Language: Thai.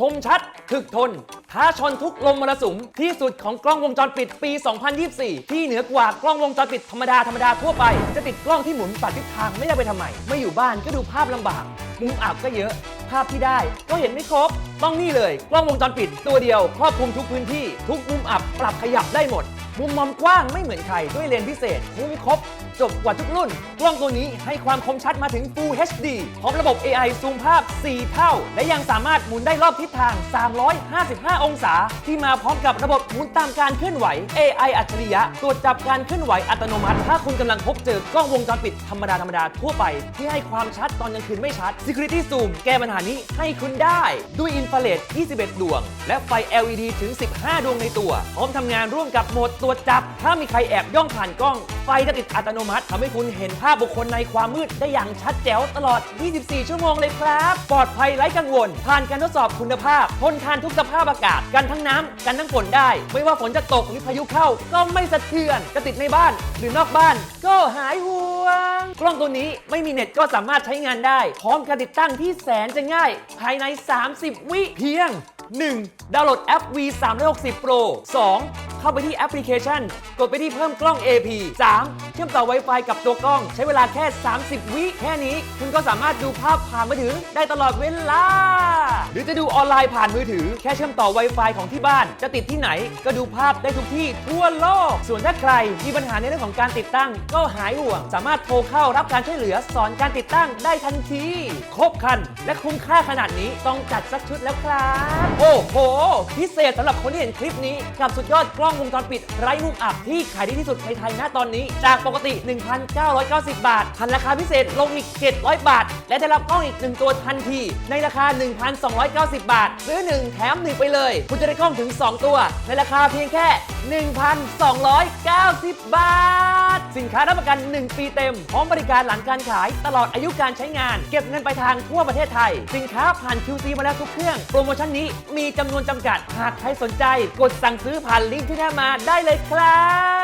คมชัดถึกทน ท้าชนทุกลมมรสุม ที่สุดของกล้องวงจรปิดปี 2024 ที่เหนือกว่ากล้องวงจรปิดธรรมดาธรรมดาทั่วไป จะติดกล้องที่หมุนปัดทิศทางไม่ได้ไปทำไม ไม่อยู่บ้านก็ดูภาพลำบาก มุมอับก็เยอะ ภาพที่ได้ก็เห็นไม่ครบ ต้องนี่เลย กล้องวงจรปิดตัวเดียวครอบคลุมทุกพื้นที่ ทุกมุมอับปรับขยับได้หมด มุมมองกว้างไม่เหมือนใครด้วยเลนส์พิเศษ คุ้มครบ จบกว่าทุกรุ่น กล้องตัวนี้ให้ความคมชัดมาถึง Full HD พร้อมระบบ AI ซูมภาพ 4 เท่า และยังสามารถหมุนได้รอบทิศทาง 355 องศา ที่มาพร้อมกับระบบหมุนตามการเคลื่อนไหว AI อัจฉริยะตรวจจับการเคลื่อนไหวอัตโนมัติ ถ้าคุณกำลังพบเจอกล้องวงจรปิดธรรมดาธรรมดาทั่วไป ที่ให้ความชัดตอนกลางคืนไม่ชัด Security Zoom แก้ปัญหานี้ให้คุณได้ด้วยอินฟราเรด21 ดวง และไฟ LED ถึง 15 ดวงในตัว พร้อมทำงานร่วมกับโหมดตรวจจับ ถ้ามีใครแอบย่องผ่านกล้อง ไฟจะติดอัตโนมัติทำให้คุณเห็นภาพบุคคลในความมืดได้อย่างชัดแจ๋วตลอด 24 ชั่วโมงเลยครับ ปลอดภัยไร้กังวล ผ่านการทดสอบคุณภาพทนทานทุกสภาพอากาศ กันทั้งน้ำกันทั้งฝนได้ ไม่ว่าฝนจะตกหรือพายุเข้า ก็ไม่สะเทือน จะติดในบ้าน หรือนอกบ้าน ก็หายห่วง กล้องตัวนี้ไม่มีเน็ตก็สามารถใช้งานได้ พร้อมการติดตั้งที่แสนจะง่าย ภายใน 30 วิเพียง 1. ดาวน์โหลดแอป V 360 Pro 2. เข้าไปที่แอปพลิเคชัน กดไปที่เพิ่มกล้อง AP 3. เชื่อมต่อ Wi-Fi กับตัวกล้อง ใช้เวลาแค่ 30 วิแค่นี้ คุณก็สามารถดูภาพผ่านมือถือได้ตลอดเวลา หรือจะดูออนไลน์ผ่านมือถือ แค่เชื่อมต่อ Wi-Fi ของที่บ้าน จะติดที่ไหน ก็ดูภาพได้ทุกที่ทั่วโลก ส่วนถ้าใครมีปัญหาในเรื่องของการติดตั้ง ก็หายห่วง สามารถโทรเข้ารับการช่วยเหลือสอนการติดตั้งได้ทันที ครบคัน และคุ้มค่าขนาดนี้ต้องจัดสักชุดแล้วครับ โอ้โห พิเศษสำหรับคนที่เห็นคลิปนี้ กับสุดยอดกล้องวงจรปิดไร้มุมอับที่ขายดีที่สุดในไทยณตอนนี้ จากปกติ 1,990 บาททันราคาพิเศษลงอีก 700 บาท และได้รับกล้องอีก 1 ตัวทันที ในราคา190 บาท ซื้อ 1 แถม 1 ไปเลย คุณจะได้กล้องถึง 2 ตัว ในราคาเพียงแค่ 1,290 บาท สินค้ารับประกัน 1 ปีเต็ม พร้อมบริการหลังการขายตลอดอายุการใช้งาน เก็บเงินไปลายทางทั่วประเทศไทย สินค้าผ่าน QC มาแล้วทุกเครื่อง โปรโมชั่นนี้มีจำนวนจำกัด หากใครสนใจ กดสั่งซื้อผ่านลิงก์ที่ได้มาได้เลยครับ